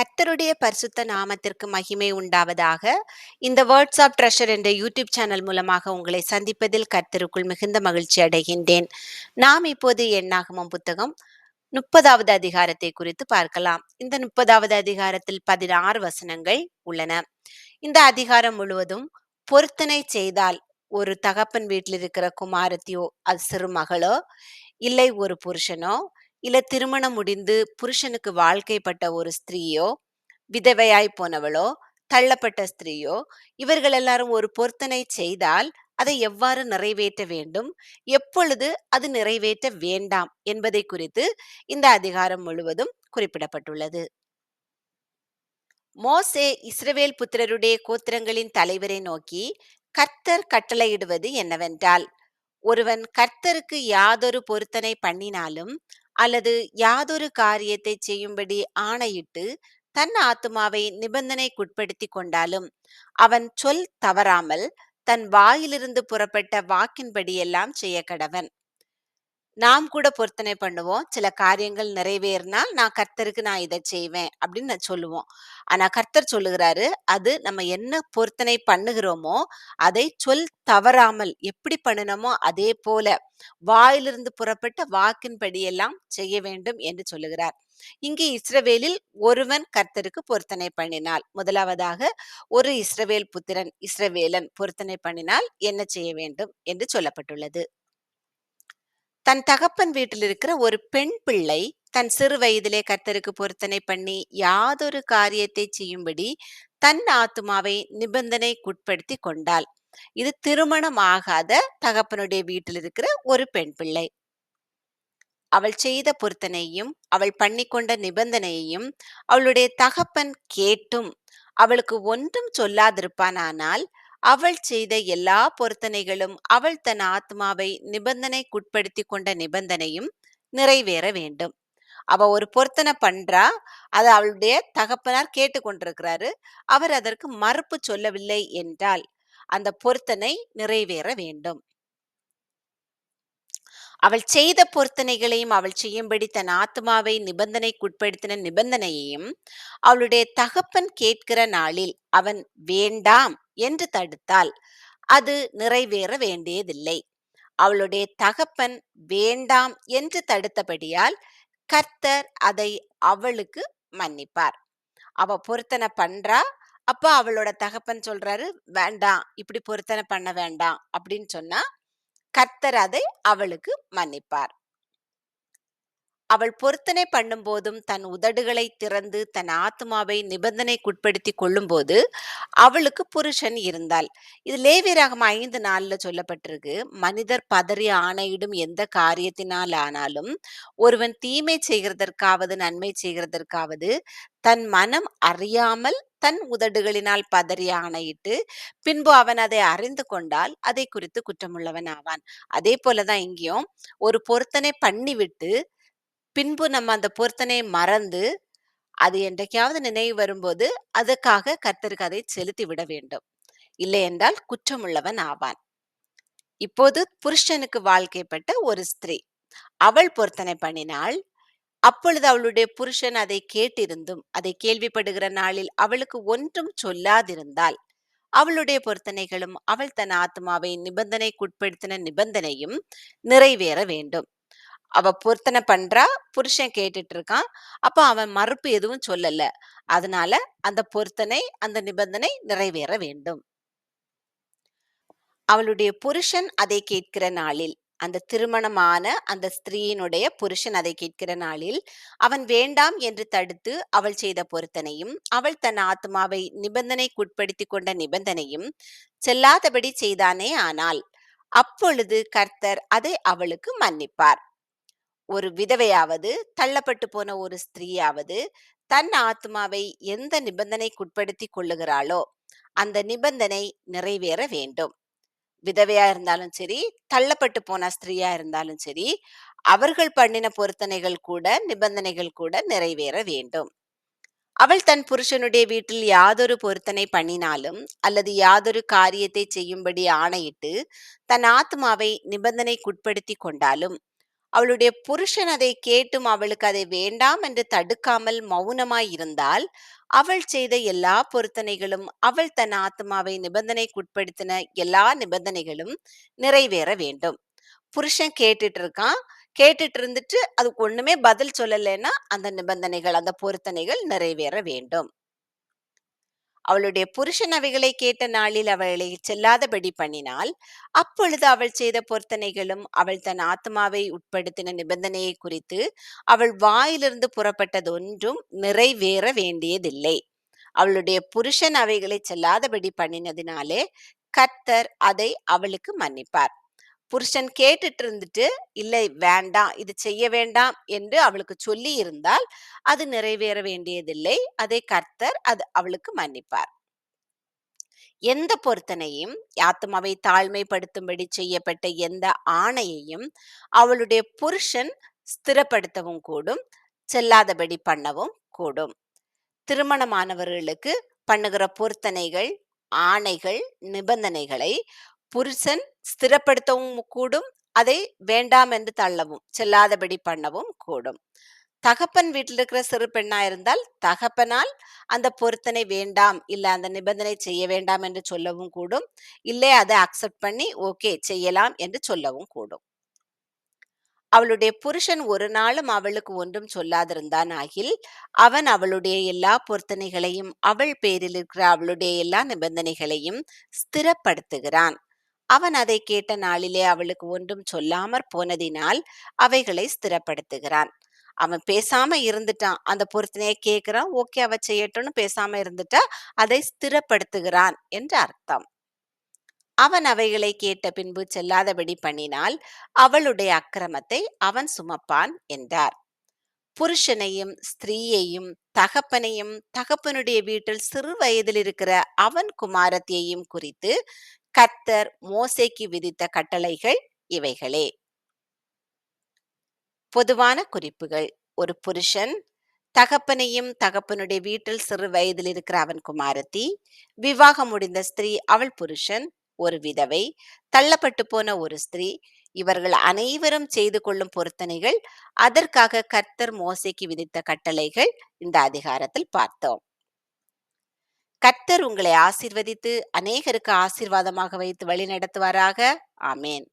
கர்த்தருடைய பரிசுத்த நாமத்திற்கு மகிமை உண்டாவதாக. இந்த வேர்ட்ஸ் ஆஃப் ட்ரெஷர் என்ற யூடியூப் சேனல் மூலமாக உங்களை சந்திப்பதில் கர்த்தருக்குள் மிகுந்த மகிழ்ச்சி அடைகின்றேன். நாம் இப்போது எண்ணாகமம் புத்தகம் முப்பதாவது அதிகாரத்தை குறித்து பார்க்கலாம். இந்த முப்பதாவது அதிகாரத்தில் பதினாறு வசனங்கள் உள்ளன. இந்த அதிகாரம் முழுவதும் பொருத்தனை செய்தால் ஒரு தகப்பன் வீட்டில் இருக்கிற குமாரத்தியோ அது சிறுமகளோ இல்லை ஒரு புருஷனோ இல்ல திருமணம் முடிந்து புருஷனுக்கு வாழ்க்கைப்பட்ட ஒரு ஸ்திரீயோ விதவையாய் போனவளோ தள்ளப்பட்ட ஸ்திரீயோ இவர்கள் எல்லாரும் ஒரு பொருத்தனை செய்தால் அதை எவ்வாறு நிறைவேற்ற வேண்டும்? எப்பொழுது அது நிறைவேற்ற வேண்டாம் என்பதை குறித்து இந்த அதிகாரம் முழுவதும் குறிப்பிடப்பட்டுள்ளது. மோசே இஸ்ரவேல் புத்திரருடைய கோத்திரங்களின் தலைவரை நோக்கி கர்த்தர் கட்டளையிடுவது என்னவென்றால் ஒருவன் கர்த்தருக்கு யாதொரு பொருத்தனை பண்ணினாலும் அல்லது யாதொரு காரியத்தை செய்யும்படி ஆணையிட்டு தன் ஆத்துமாவை நிபந்தனைக்குட்படுத்தி கொண்டாலும் அவன் சொல் தவறாமல் தன் வாயிலிருந்து புறப்பட்ட வாக்கின்படியெல்லாம் செய்ய கடவன். நாம் கூட பொருத்தனை பண்ணுவோம். சில காரியங்கள் நிறைவேறினால் நான் கர்த்தருக்கு நான் இதை செய்வேன் அப்படின்னு நான் சொல்லுவோம். ஆனா கர்த்தர் சொல்லுகிறாரு அது நம்ம என்ன பொருத்தனை பண்ணுகிறோமோ அதை சொல் தவறாமல் எப்படி பண்ணணுமோ அதே போல வாயிலிருந்து புறப்பட்ட வாக்கின்படியெல்லாம் செய்ய வேண்டும் என்று சொல்லுகிறார். இங்கே இஸ்ரவேலில் ஒருவன் கர்த்தருக்கு பொருத்தனை பண்ணினால் முதலாவதாக ஒரு இஸ்ரவேல் புத்திரன் இஸ்ரவேலன் பொருத்தனை பண்ணினால் என்ன செய்ய வேண்டும் என்று சொல்லப்பட்டுள்ளது. தன் தகப்பன் வீட்டில் இருக்கிற ஒரு பெண் பிள்ளை தன் சிறு வயதிலே கர்த்தருக்கு பொருத்தனை பண்ணி யாதொரு காரியத்தை செய்யும்படி தன் ஆத்துமாவை நிபந்தனைக்குட்படுத்தி கொண்டாள். இது திருமணம் ஆகாத தகப்பனுடைய வீட்டில் இருக்கிற ஒரு பெண் பிள்ளை. அவள் செய்த பொருத்தனையும் அவள் பண்ணிக்கொண்ட நிபந்தனையையும் அவளுடைய தகப்பன் கேட்டும். அவளுக்கு ஒன்றும் சொல்லாதிருப்பானானால் அவள் செய்த எல்லா பொருத்தனைகளும் அவள் தன் ஆத்மாவை நிபந்தனைக்குட்படுத்தி கொண்ட நிபந்தனையும் நிறைவேற வேண்டும். அவ ஒரு பொருத்தனை பண்றா அதை அவளுடைய தகப்பனார் கேட்டுக்கொண்டிருக்கிறாரு அவர் அதற்கு மறுப்பு சொல்லவில்லை என்றால் அந்த பொருத்தனை நிறைவேற வேண்டும். அவள் செய்த பொருத்தனைகளையும் அவள் செய்யும்படி தன் ஆத்மாவை நிபந்தனைக்குட்படுத்தின நிபந்தனையையும் அவளுடைய தகப்பன் கேட்கிற நாளில் அவன் வேண்டாம் என்று தடுத்தால் அது நிறைவேற வேண்டியதில்லை. அவளுடைய தகப்பன் வேண்டாம் என்று தடுத்தபடியால் கர்த்தர் அதை அவளுக்கு மன்னிப்பார். அவ பொருத்தனை பண்றா? அப்ப அவளோட தகப்பன் சொல்றாரு வேண்டாம் இப்படி பொருத்தனை பண்ண வேண்டாம் அப்படின்னு சொன்னா கர்த்தர் அதை அவளுக்கு மன்னிப்பார். அவள் பொருத்தனை பண்ணும்போதும் தன் உதடுகளை திறந்து தன் ஆத்மாவை நிபந்தனைக்குட்படுத்தி கொள்ளும்போது அவளுக்கு புருஷன் இருந்தால் இது லேவியராகம் ஐந்து நாள்ல சொல்லப்பட்டிருக்கு. மனிதர் பதறி ஆணையிடும் எந்த காரியத்தினால் ஆனாலும் ஒருவன் தீமை செய்கிறதற்காவது நன்மை செய்கிறதற்காவது தன் மனம் அறியாமல் தன் உதடுகளினால் பதறி ஆணையிட்டு பின்பு அவன் அதை அறிந்து கொண்டால் அதை குறித்து குற்றமுள்ளவன் ஆவான். அதே போலதான் இங்கேயும் ஒரு பொருத்தனை பண்ணிவிட்டு பின்பு நம்ம அந்த பொருத்தனையை மறந்து அது என்றைக்காவது நினைவு வரும்போது அதுக்காக கர்த்தருக்கு அதை செலுத்தி விட வேண்டும். இல்லை என்றால் குற்றமுள்ளவன் ஆவான். இப்போது புருஷனுக்கு வாழ்க்கைப்பட்ட ஒரு ஸ்திரீ. அவள் பொருத்தனை பண்ணினாள் அப்பொழுது அவளுடைய புருஷன் அதை கேட்டிருந்தும் அதை கேள்விப்படுகிற நாளில் அவளுக்கு ஒன்றும் சொல்லாதிருந்தால் அவளுடைய பொருத்தனைகளும் அவள் தன் ஆத்மாவை நிபந்தனைக்குட்படுத்தின நிபந்தனையும் நிறைவேற வேண்டும். அவ பொருத்தனை பண்றா புருஷன் கேட்டுட்டு இருக்கான் அப்ப அவன் மறுப்பு எதுவும் சொல்லல. அதனால அந்த பொருத்தனை அந்த நிபந்தனை நிறைவேற வேண்டும். அவளுடைய புருஷன் அதை கேட்கிற நாளில் அந்த திருமணமான அந்த ஸ்திரீயினுடைய புருஷன் அதை கேட்கிற நாளில் அவன் வேண்டாம் என்று தடுத்து அவள் செய்த பொருத்தனையும் அவள் தன் ஆத்மாவை நிபந்தனைக்குட்படுத்தி கொண்ட நிபந்தனையும் செல்லாதபடி செய்தானே ஆனால் அப்பொழுது கர்த்தர் அதை அவளுக்கு மன்னிப்பார். ஒரு விதவையாவது தள்ளப்பட்டு போன ஒரு ஸ்திரீயாவது தன் ஆத்மாவை எந்த நிபந்தனைக்குட்படுத்தி கொள்ளுகிறாளோ அந்த நிபந்தனை நிறைவேற வேண்டும். விதவையா இருந்தாலும் சரி தள்ளப்பட்டு போன ஸ்திரீயா இருந்தாலும் சரி அவர்கள் பண்ணின பொருத்தனைகள் கூட நிபந்தனைகள் கூட நிறைவேற வேண்டும். அவள் தன் புருஷனுடைய வீட்டில் யாதொரு பொருத்தனை பண்ணினாலும் அல்லது யாதொரு காரியத்தை செய்யும்படி ஆணையிட்டு தன் ஆத்மாவை நிபந்தனைக்குட்படுத்தி கொண்டாலும் அவளுடைய புருஷன் அதை கேட்டும் அவளுக்கு அதை வேண்டாம் என்று தடுக்காமல் மௌனமாய் இருந்தால் அவள் செய்த எல்லா பொருத்தனைகளும் அவள் தன் ஆத்மாவை நிபந்தனைக்குட்படுத்தின எல்லா நிபந்தனைகளும் நிறைவேற வேண்டும். புருஷன் கேட்டுட்டு இருக்கான் கேட்டுட்டு இருந்துட்டு அதுக்கு ஒண்ணுமே பதில் சொல்லலைன்னா அந்த நிபந்தனைகள் அந்த பொருத்தனைகள் நிறைவேற வேண்டும். அவளுடைய புருஷன் அவைகளை கேட்ட நாளில் அவளை செல்லாதபடி பண்ணினால் அப்பொழுது அவள் செய்த பொருத்தனைகளும் அவள் தன் ஆத்மாவை உட்படுத்தின நிபந்தனையை குறித்து அவள் வாயிலிருந்து புறப்பட்டது ஒன்றும் நிறைவேற வேண்டியதில்லை. அவளுடைய புருஷன் அவைகளை செல்லாதபடி பண்ணினதினாலே கர்த்தர் அதை அவளுக்கு மன்னிப்பார். புருஷன் கேட்டுட்டு இருந்துட்டு இல்லை வேண்டாம் இது செய்ய வேண்டாம் என்று அவளுக்கு சொல்லி இருந்தால் அது நிறைவேற வேண்டியதில்லை. அதை கர்த்தர் அது அவளுக்கு மன்னிப்பார். எந்த பொருத்தனையும் ஆத்மாவை தாழ்மைப்படுத்தும்படி செய்யப்பட்ட எந்த ஆணையையும் அவளுடைய புருஷன் ஸ்திரப்படுத்தவும் கூடும் செல்லாதபடி பண்ணவும் கூடும். திருமணமானவர்களுக்கு பண்ணுகிற பொருத்தனைகள் ஆணைகள் நிபந்தனைகளை புருஷன் ஸ்திரப்படுத்தவும் கூடும் அதை வேண்டாம் என்று தள்ளவும் செல்லாதபடி பண்ணவும் கூடும். தகப்பன் வீட்டில் இருக்கிற சிறு பெண்ணா இருந்தால் தகப்பனால் அந்த பொருத்தனை வேண்டாம் இல்ல அந்த நிபந்தனை செய்ய வேண்டாம் என்று சொல்லவும் கூடும் இல்லை அதை அக்செப்ட் பண்ணி ஓகே செய்யலாம் என்று சொல்லவும் கூடும். அவளுடைய புருஷன் ஒரு நாளும் அவளுக்கு ஒன்றும் சொல்லாதிருந்தான் ஆகில் அவன் அவளுடைய எல்லா பொருத்தனைகளையும் அவள் பேரில் இருக்கிற அவளுடைய எல்லா நிபந்தனைகளையும் ஸ்திரப்படுத்துகிறான். அவன் அதை கேட்ட நாளிலே அவளுக்கு ஒன்றும் சொல்லாமற் போனதினால் அவைகளை ஸ்திரப்படுத்துகிறான். அவன் பேசாம இருந்துட்டான். அந்த பொருத்தனையை கேட்கிறான் ஓகே அவ செய்யட்டும்னு பேசாம இருந்துட்டா அதை ஸ்திரப்படுத்துகிறான் என்று அர்த்தம். அவன் அவைகளை கேட்ட பின்பு செல்லாதபடி பண்ணினால் அவளுடைய அக்கிரமத்தை அவன் சுமப்பான் என்றார். புருஷனையும் ஸ்திரீயையும் தகப்பனையும் தகப்பனுடைய வீட்டில் சிறு வயதில் இருக்கிற அவன் குமாரத்தியையும் குறித்து கர்த்தர் மோசைக்கு விதித்த கட்டளைகள் இவைகளே. பொதுவான குறிப்புகள். ஒரு புருஷன் தகப்பனையும் தகப்பனுடைய வீட்டில் சிறு வயதில் இருக்கிற அவன் குமாரத்தி விவாகம் முடிந்த ஸ்திரீ அவள் புருஷன் ஒரு விதவை தள்ளப்பட்டு போன ஒரு ஸ்திரீ இவர்கள் அனைவரும் செய்து கொள்ளும் பொருத்தனைகள் அதற்காக கர்த்தர் மோசைக்கு விதித்த கட்டளைகள் இந்த அதிகாரத்தில் பார்த்தோம். கர்த்தர் உங்களை ஆசிர்வதித்து அநேகருக்கு ஆசீர்வாதமாக வைத்து வழி நடத்துவாராக ஆமேன்.